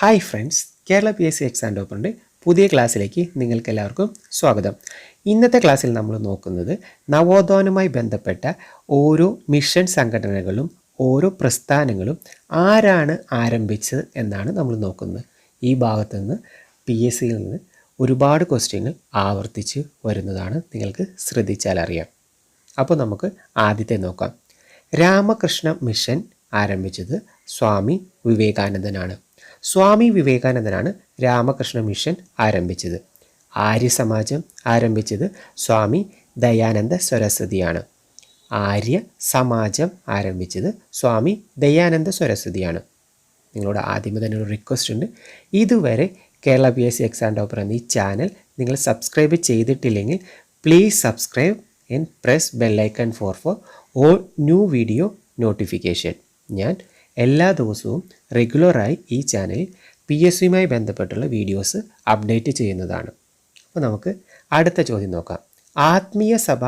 Hi friends Kerala P S C exam ടോപ്പറിന്റെ പുതിയ ക്ലാസ്സിലേക്ക് നിങ്ങൾക്ക് എല്ലാവർക്കും സ്വാഗതം. ഇന്നത്തെ ക്ലാസ്സിൽ നമ്മൾ നോക്കുന്നത് നവോത്ഥാനവുമായി ബന്ധപ്പെട്ട ഓരോ മിഷൻ സംഘടനകളും ഓരോ പ്രസ്ഥാനങ്ങളും ആരാണ് ആരംഭിച്ചത് എന്നാണ് നമ്മൾ നോക്കുന്നത്. ഈ ഭാഗത്ത് നിന്ന് പി എസ് സിയിൽ നിന്ന് ഒരുപാട് ക്വസ്റ്റ്യങ്ങൾ ആവർത്തിച്ച് വരുന്നതാണ് നിങ്ങൾക്ക് ശ്രദ്ധിച്ചാൽ അറിയാം. അപ്പോൾ നമുക്ക് ആദ്യത്തെ നോക്കാം. രാമകൃഷ്ണ മിഷൻ ആരംഭിച്ചത് സ്വാമി വിവേകാനന്ദനാണ്. സ്വാമി വിവേകാനന്ദനാണ് രാമകൃഷ്ണ മിഷൻ ആരംഭിച്ചത്. ആര്യ സമാജം ആരംഭിച്ചത് സ്വാമി ദയാനന്ദ സരസ്വതിയാണ്. ആര്യ സമാജം ആരംഭിച്ചത് സ്വാമി ദയാനന്ദ സരസ്വതിയാണ്. നിങ്ങളോട് ആദ്യമേ തന്നെ ഒരു റിക്വസ്റ്റ് ഉണ്ട്. ഇതുവരെ Kerala P S C exam topper എന്ന ഈ ചാനൽ നിങ്ങൾ സബ്സ്ക്രൈബ് ചെയ്തിട്ടില്ലെങ്കിൽ please subscribe and press bell icon for for all new video notification ഞാൻ എല്ലാ ദിവസവും റെഗുലറായി ഈ ചാനൽ പി എസ് സിയുമായി ബന്ധപ്പെട്ടുള്ള വീഡിയോസ് അപ്ഡേറ്റ് ചെയ്യുന്നതാണ്. അപ്പോൾ നമുക്ക് അടുത്ത ചോദ്യം നോക്കാം. ആത്മീയ സഭ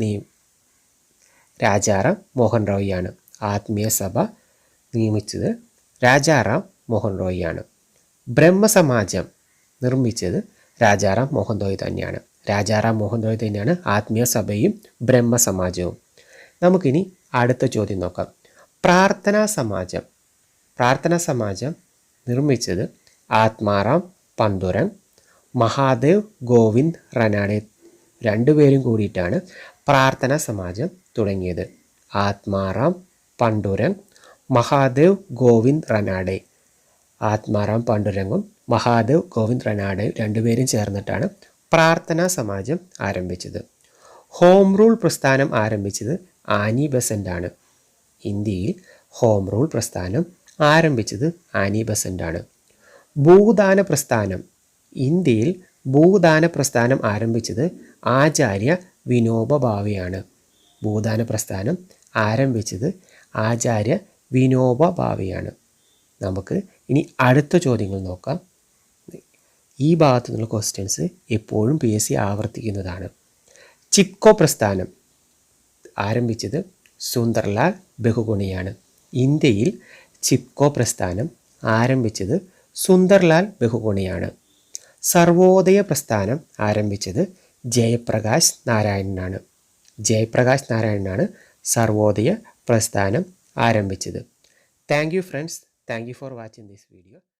നിയം രാജാറാം മോഹൻ റോയിയാണ്. ആത്മീയ സഭ നിയമിച്ചത് രാജാറാം മോഹൻ റോയിയാണ്. ബ്രഹ്മസമാജം നിർമ്മിച്ചത് രാജാറാം മോഹൻ റോയ് തന്നെയാണ്. രാജാറാം മോഹൻ റോയ് തന്നെയാണ് ആത്മീയ സഭയും ബ്രഹ്മസമാജവും. നമുക്കിനി അടുത്ത ചോദ്യം നോക്കാം. പ്രാർത്ഥനാ സമാജം. പ്രാർത്ഥനാ സമാജം നിർമ്മിച്ചത് ആത്മാറാം പന്തുരൻ മഹാദേവ് ഗോവിന്ദ് റനാഡെ രണ്ടുപേരും കൂടിയിട്ടാണ് പ്രാർത്ഥനാ സമാജം തുടങ്ങിയത്. ആത്മാറാം പണ്ടുരൻ മഹാദേവ് ഗോവിന്ദ് റനാഡെ ആത്മാറാം പണ്ടുരംഗും മഹാദേവ് ഗോവിന്ദ് റനാഡെ രണ്ടുപേരും ചേർന്നിട്ടാണ് പ്രാർത്ഥനാ സമാജം ആരംഭിച്ചത്. ഹോം റൂൾ പ്രസ്ഥാനം ആരംഭിച്ചത് ആനി ബസന്റാണ് ഇന്ത്യയിൽ ഹോം റൂൾ പ്രസ്ഥാനം ആരംഭിച്ചത് ആനി ബസന്റാണ് ഭൂദാന പ്രസ്ഥാനം. ഇന്ത്യയിൽ ഭൂദാന പ്രസ്ഥാനം ആരംഭിച്ചത് ആചാര്യ വിനോബ ഭാവെയാണ് ഭൂദാന പ്രസ്ഥാനം ആരംഭിച്ചത് ആചാര്യ വിനോബ ഭാവെയാണ് നമുക്ക് ഇനി അടുത്ത ചോദ്യങ്ങൾ നോക്കാം. ഈ ഭാഗത്തു നിന്നുള്ള ക്വസ്റ്റ്യൻസ് എപ്പോഴും പി എസ് സി ആവർത്തിക്കുന്നതാണ്. ചിപ്കോ പ്രസ്ഥാനം ആരംഭിച്ചത് സുന്ദർലാൽ ബഹുഗുണിയാണ്. ഇന്ത്യയിൽ ചിപ്കോ പ്രസ്ഥാനം ആരംഭിച്ചത് സുന്ദർലാൽ ബഹുഗുണിയാണ്. സർവോദയ പ്രസ്ഥാനം ആരംഭിച്ചത് ജയപ്രകാശ് നാരായണനാണ്. ജയപ്രകാശ് നാരായണനാണ് സർവോദയ പ്രസ്ഥാനം ആരംഭിച്ചത്. Thank you friends. Thank you for watching this video.